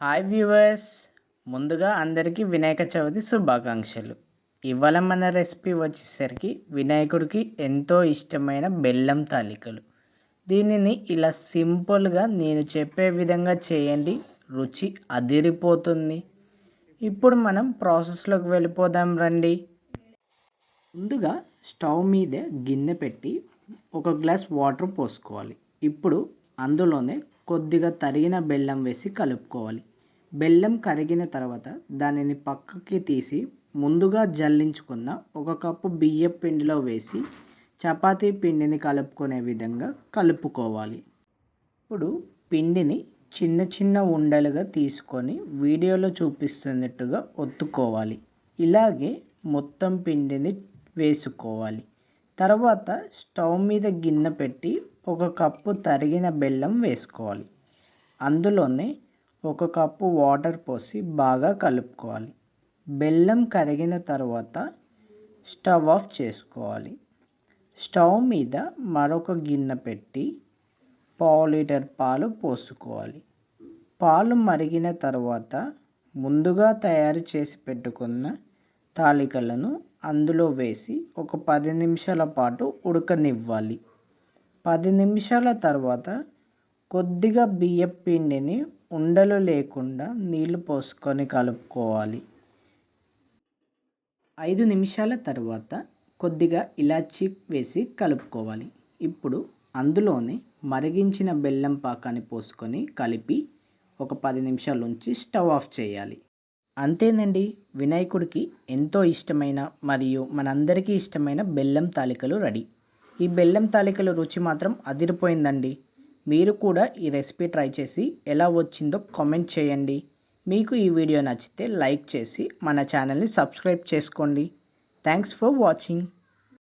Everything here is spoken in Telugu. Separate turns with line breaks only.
Hi viewers. ముందుగా అందరికీ వినాయక చవితి శుభాకాంక్షలు. ఇవాళ మన రెసిపీ వచ్చేసరికి వినాయకుడికి ఎంతో ఇష్టమైన బెల్లం తాలికలు. దీనిని ఇలా సింపుల్గా నేను చెప్పే విధంగా చేయండి రుచి అదిరిపోతుంది. ఇప్పుడు మనం ప్రాసెస్లోకి వెళ్ళిపోదాం రండి. ముందుగా స్టవ్ మీద గిన్నె పెట్టి ఒక గ్లాస్ వాటర్ పోసుకోవాలి. ఇప్పుడు అందులోనే కొద్దిగా తరిగిన బెల్లం వేసి కలుపుకోవాలి. బెల్లం కరిగిన తర్వాత దానిని పక్కకి తీసి ముందుగా జల్లించుకున్న ఒక కప్పు బియ్యం పిండిలో వేసి చపాతీ పిండిని కలుపుకునే విధంగా కలుపుకోవాలి. ఇప్పుడు పిండిని చిన్న చిన్న ఉండలుగా తీసుకొని వీడియోలో చూపిస్తున్నట్టుగా ఒత్తుకోవాలి. ఇలాగే మొత్తం పిండిని వేసుకోవాలి. తర్వాత స్టవ్ మీద గిన్నె పెట్టి ఒక కప్పు తరిగిన బెల్లం వేసుకోవాలి. అందులోనే ఒక కప్పు వాటర్ పోసి బాగా కలుపుకోవాలి. బెల్లం కరిగిన తర్వాత స్టవ్ ఆఫ్ చేసుకోవాలి. స్టవ్ మీద మరొక గిన్నె పెట్టి పావు లీటర్ పాలు పోసుకోవాలి. పాలు మరిగిన తర్వాత ముందుగా తయారు చేసి పెట్టుకున్న తాలికలను అందులో వేసి ఒక పది నిమిషాల పాటు ఉడకనివ్వాలి. పది నిమిషాల తర్వాత కొద్దిగా బియ్యం పిండిని ఉండలు లేకుండా నీళ్ళు పోసుకొని కలుపుకోవాలి. ఐదు నిమిషాల తర్వాత కొద్దిగా ఇలాచీ వేసి కలుపుకోవాలి. ఇప్పుడు అందులోనే మరిగించిన బెల్లం పాకాన్ని పోసుకొని కలిపి ఒక పది నిమిషాల ఉంచి స్టవ్ ఆఫ్ చేయాలి. అంతేనండి వినాయకుడికి ఎంతో ఇష్టమైన మరియు మనందరికీ ఇష్టమైన బెల్లం తాలికలు రెడీ. ఈ బెల్లం తాలికల రుచి మాత్రం అదిరిపోయిందండి. మీరు కూడా ఈ రెసిపీ ట్రై చేసి ఎలా వచ్చిందో కామెంట్ చేయండి. మీకు ఈ వీడియో నచ్చితే లైక్ చేసి మన ఛానల్ని సబ్స్క్రైబ్ చేసుకోండి. Thanks for watching.